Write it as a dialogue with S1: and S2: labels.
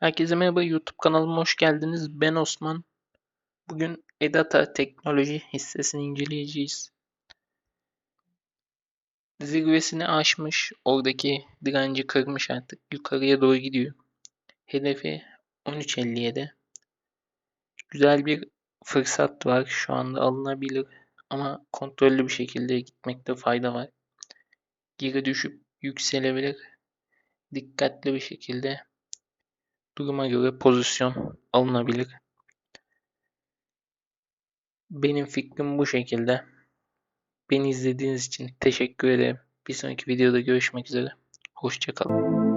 S1: Herkese merhaba YouTube kanalıma hoş geldiniz. Ben Osman. Bugün Edata Teknoloji hissesini inceleyeceğiz. Zirvesini aşmış. Oradaki direnci kırmış artık. Yukarıya doğru gidiyor. Hedefi 13.57. Güzel bir fırsat var. Şu anda alınabilir. Ama kontrollü bir şekilde gitmekte fayda var. Geri düşüp yükselebilir. Dikkatli bir şekilde duruma göre pozisyon alınabilir. Benim fikrim bu şekilde. Beni izlediğiniz için teşekkür ederim. Bir sonraki videoda görüşmek üzere. Hoşçakalın.